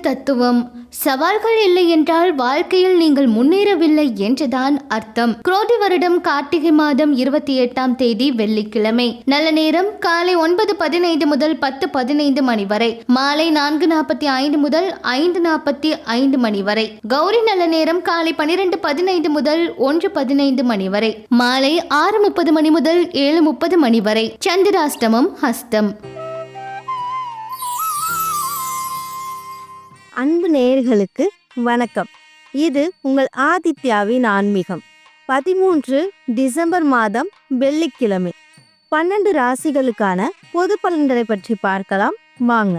தத்துவம். சவால்கள் இல்லை என்றால் வாழ்க்கையில் நீங்கள் முன்னேறவில்லை என்றுதான் அர்த்தம். குரோதி வருடம் கார்த்திகை மாதம் இருபத்தி எட்டாம் தேதி வெள்ளிக்கிழமை. நல்ல நேரம் காலை ஒன்பது பதினைந்து முதல் பத்து பதினைந்து மணி வரை. மாலை நான்கு நாற்பத்தி ஐந்து முதல் ஐந்து நாற்பத்தி ஐந்து மணி வரை. கௌரி நல்ல நேரம் காலை பனிரெண்டு பதினைந்து முதல் ஒன்று பதினைந்து மணி வரை. மாலை ஆறு முப்பது மணி முதல் ஏழு முப்பது மணி வரை. சந்திராஷ்டமம் ஹஸ்தம் அன்பு நேயர்களுக்கு வணக்கம். இது உங்கள் ஆதித்யாவின் ஆன்மீகம். பதிமூன்று டிசம்பர் மாதம் வெள்ளிக்கிழமை. பன்னெண்டு ராசிகளுக்கான பொது பலன்களை பற்றி பார்க்கலாம். வாங்க.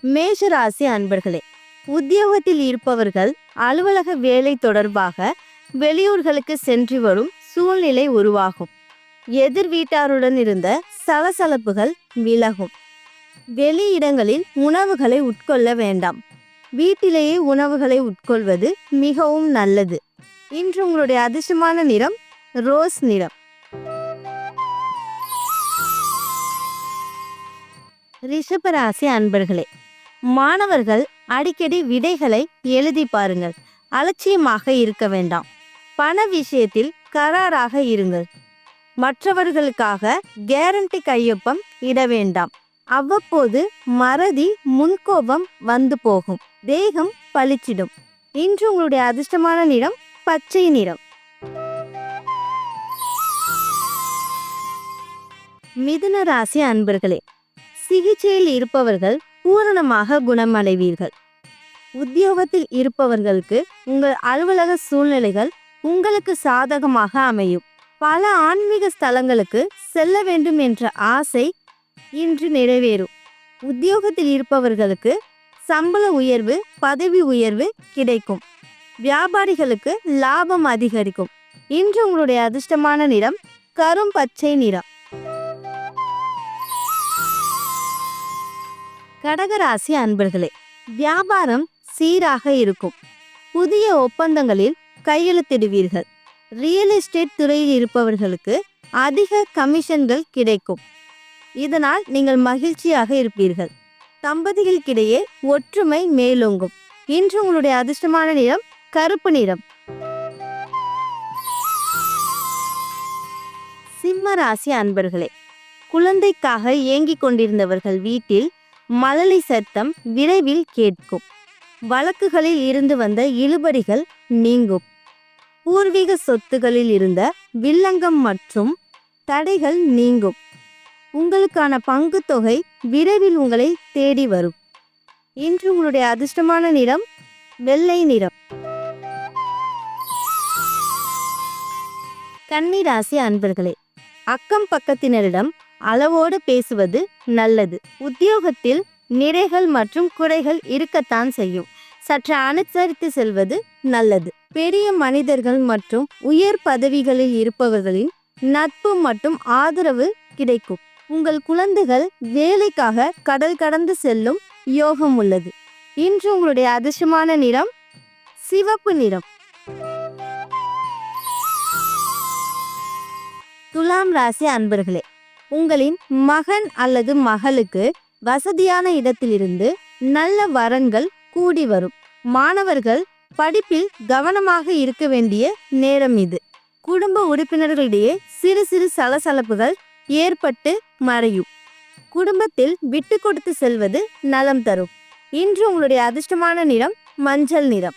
மேஷ ராசி அன்பர்களே உத்தியோகத்தில் இருப்பவர்கள் அலுவலக வேலை தொடர்பாக வெளியூர்களுக்கு சென்று வரும் சூழ்நிலை உருவாகும். எதிர் வீட்டாருடன் இருந்த சலசலப்புகள் விலகும். வெளி இடங்களில் உணவுகளை உட்கொள்ள வேண்டாம். வீட்டிலேயே உணவுகளை உட்கொள்வது மிகவும் நல்லது. இன்று உங்களுடைய அதிர்ஷ்டமான நிறம் ரோஸ் நிறம். ரிஷபராசி அன்பர்களே மாணவர்கள் அடிக்கடி விடைகளை எழுதி பாருங்கள். அலட்சியமாக இருக்க வேண்டாம். பண விஷயத்தில் கராராக இருங்கள். மற்றவர்களுக்காக கேரண்டி கையொப்பம் இட வேண்டாம். அவ்வப்போது மறதி முன்கோபம் வந்து போகும். தேகம் பளிச்சிடும். இன்று உங்களுடைய அதிர்ஷ்டமான நிறம் பச்சை நிறம். மிதுன ராசி அன்பர்களே சிகிச்சையில் இருப்பவர்கள் பூரணமாக குணமடைவீர்கள். உத்தியோகத்தில் இருப்பவர்களுக்கு உங்கள் அலுவலக சூழ்நிலைகள் உங்களுக்கு சாதகமாக அமையும். பல ஆன்மீக ஸ்தலங்களுக்கு செல்ல வேண்டும் என்ற ஆசை இன்று நிறைவேறும். உத்தியோகத்தில் இருப்பவர்களுக்கு சம்பள உயர்வு பதவி உயர்வு கிடைக்கும். வியாபாரிகளுக்கு லாபம் அதிகரிக்கும். இன்று உங்களுடைய அதிர்ஷ்டமான நிறம் கரும் பச்சை நிறம். கடகராசி அன்பர்களே வியாபாரம் சீராக இருக்கும். புதிய ஒப்பந்தங்களில் கையெழுத்திடுவீர்கள். ரியல் எஸ்டேட் துறையில் இருப்பவர்களுக்கு அதிக கமிஷன்கள் கிடைக்கும். இதனால் நீங்கள் மகிழ்ச்சியாக இருப்பீர்கள். தம்பதிகளுக்கிடையே ஒற்றுமை மேலோங்கும். இன்று உங்களுடைய அதிர்ஷ்டமான நிறம் கருப்பு நிறம். சிம்ம ராசி அன்பர்களே குழந்தைக்காக ஏங்கிக் கொண்டிருந்தவர்கள் வீட்டில் மழலை சத்தம் விரைவில் கேட்கும். வழக்குகளில் இருந்து வந்த இழுபறிகள் நீங்கும். பூர்வீக சொத்துகளில் இருந்த வில்லங்கம் மற்றும் தடைகள் நீங்கும். உங்களுக்கான பங்கு தொகை விரைவில் உங்களை தேடி வரும். இன்று உங்களுடைய அதிர்ஷ்டமான நிறம் வெள்ளை நிறம். கன்னிராசி அன்பர்களே அக்கம் பக்கத்தினரிடம் அளவோடு பேசுவது நல்லது. உத்தியோகத்தில் நிறைகள் மற்றும் குறைகள் இருக்கத்தான் செய்யும். சற்று அனுசரித்து செல்வது நல்லது. பெரிய மனிதர்கள் மற்றும் உயர் பதவிகளில் இருப்பவர்களின் நட்பு மற்றும் ஆதரவு கிடைக்கும். உங்கள் குழந்தைகள் வேலைக்காக கடல் கடந்து செல்லும் யோகம் உள்ளது. இன்று உங்களுடைய அதிர்ஷ்டமான நிறம் சிவப்பு நிறம். துலாம் ராசி அன்பர்களே உங்களின் மகன் அல்லது மகளுக்கு வசதியான இடத்திலிருந்து நல்ல வரன்கள் கூடி வரும். மாணவர்கள் படிப்பில் கவனமாக இருக்க வேண்டிய நேரம் இது. குடும்ப உறுப்பினர்களிடையே சிறு சிறு சலசலப்புகள் ஏற்பட்டு மறையும். குடும்பத்தில் விட்டு கொடுத்து செல்வது நலம் தரும். இன்று உங்களுடைய அதிர்ஷ்டமான நிறம் மஞ்சள் நிறம்.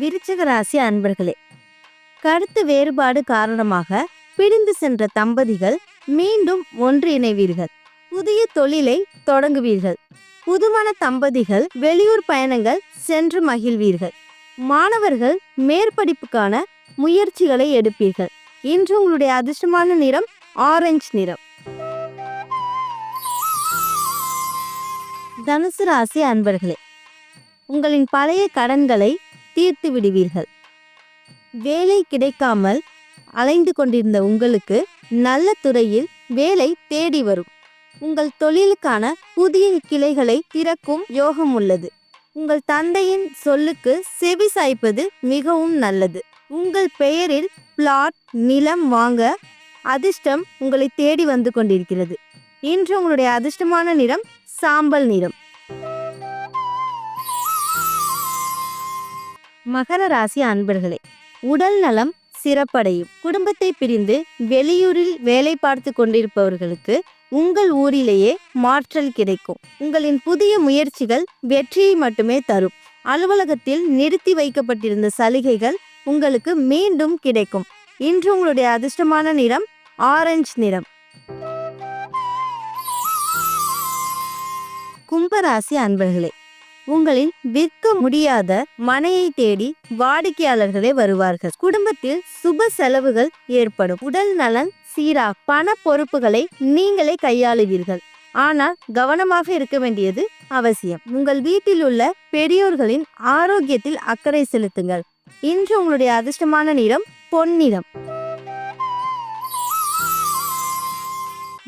விருச்சக ராசி அன்பர்களே கருத்து வேறுபாடு காரணமாக பிரிந்து சென்ற தம்பதிகள் மீண்டும் ஒன்றிணைவீர்கள். புதிய தொழிலை தொடங்குவீர்கள். புதுமண தம்பதிகள் வெளியூர் பயணங்கள் சென்று மகிழ்வீர்கள். மாணவர்கள் மேற்படிப்புக்கான முயற்சிகளை எடுப்பீர்கள். இன்று உங்களுடைய அதிர்ஷ்டமான நிறம் ஆரஞ்சு நிறம். தனுசு ராசி அன்பர்களே உங்களின் பழைய கடன்களை தீர்த்து விடுவீர்கள். வேலை கிடைக்காமல் அலைந்து கொண்டிருந்த உங்களுக்கு நல்ல துறையில் வேலை தேடி வரும். உங்கள் தொழிலுக்கான புதிய கிளைகளை திறக்கும் யோகம் உள்ளது. உங்கள் தந்தையின் சொல்லுக்கு செவி சாய்ப்பது மிகவும் நல்லது. உங்கள் பெயரில் பிளாட் நிலம் வாங்க அதிர்ஷ்டம் உங்களை தேடி வந்து கொண்டிருக்கிறது. இன்று உங்களுடைய அதிர்ஷ்டமான நிறம் சாம்பல் நிறம். மகர ராசி அன்பர்களே உடல் நலம் சிறப்படையும். குடும்பத்தை பிரிந்து வெளியூரில் வேலை பார்த்து கொண்டிருப்பவர்களுக்கு உங்கள் ஊரிலேயே மாற்றல் கிடைக்கும். உங்களின் புதிய முயற்சிகள் வெற்றியை மட்டுமே தரும். அலுவலகத்தில் நிறுத்தி வைக்கப்பட்டிருந்த சலுகைகள் உங்களுக்கு மீண்டும் கிடைக்கும். இன்று உங்களுடைய அதிர்ஷ்டமான நிறம் ஆரஞ்சு நிறம். கும்பராசி அன்பர்களே உங்களின் விற்க முடியாத மனையை தேடி வாடிக்கையாளர்களே வருவார்கள். குடும்பத்தில் சுப செலவுகள் ஏற்படும். உடல் நலன் சீரா பண பொறுப்புகளை நீங்களே கையாளுவீர்கள். ஆனால் கவனமாக இருக்க வேண்டியது அவசியம். உங்கள் வீட்டில் உள்ள பெரியோர்களின் ஆரோக்கியத்தில் அக்கறை செலுத்துங்கள். இன்று உங்களுடைய அதிர்ஷ்டமான நிறம் பொன்னிறம்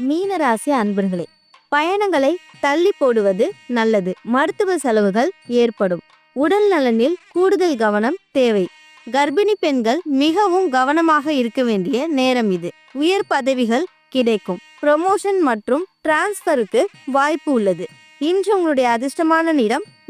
மீனராசி அன்பர்களே பயணங்களை தள்ளி போடுவது நல்லது. மருத்துவ செலவுகள் ஏற்படும். உடல் நலனில் கூடுதல் கவனம் தேவை. கர்ப்பிணி பெண்கள் மிகவும் கவனமாக இருக்க வேண்டிய நேரம் இது. உயர் பதவிகள் கிடைக்கும். ப்ரொமோஷன் மற்றும் டிரான்ஸ்ஃபருக்கு வாய்ப்பு உள்ளது. இன்று உங்களுடைய அதிர்ஷ்டமான நிறம்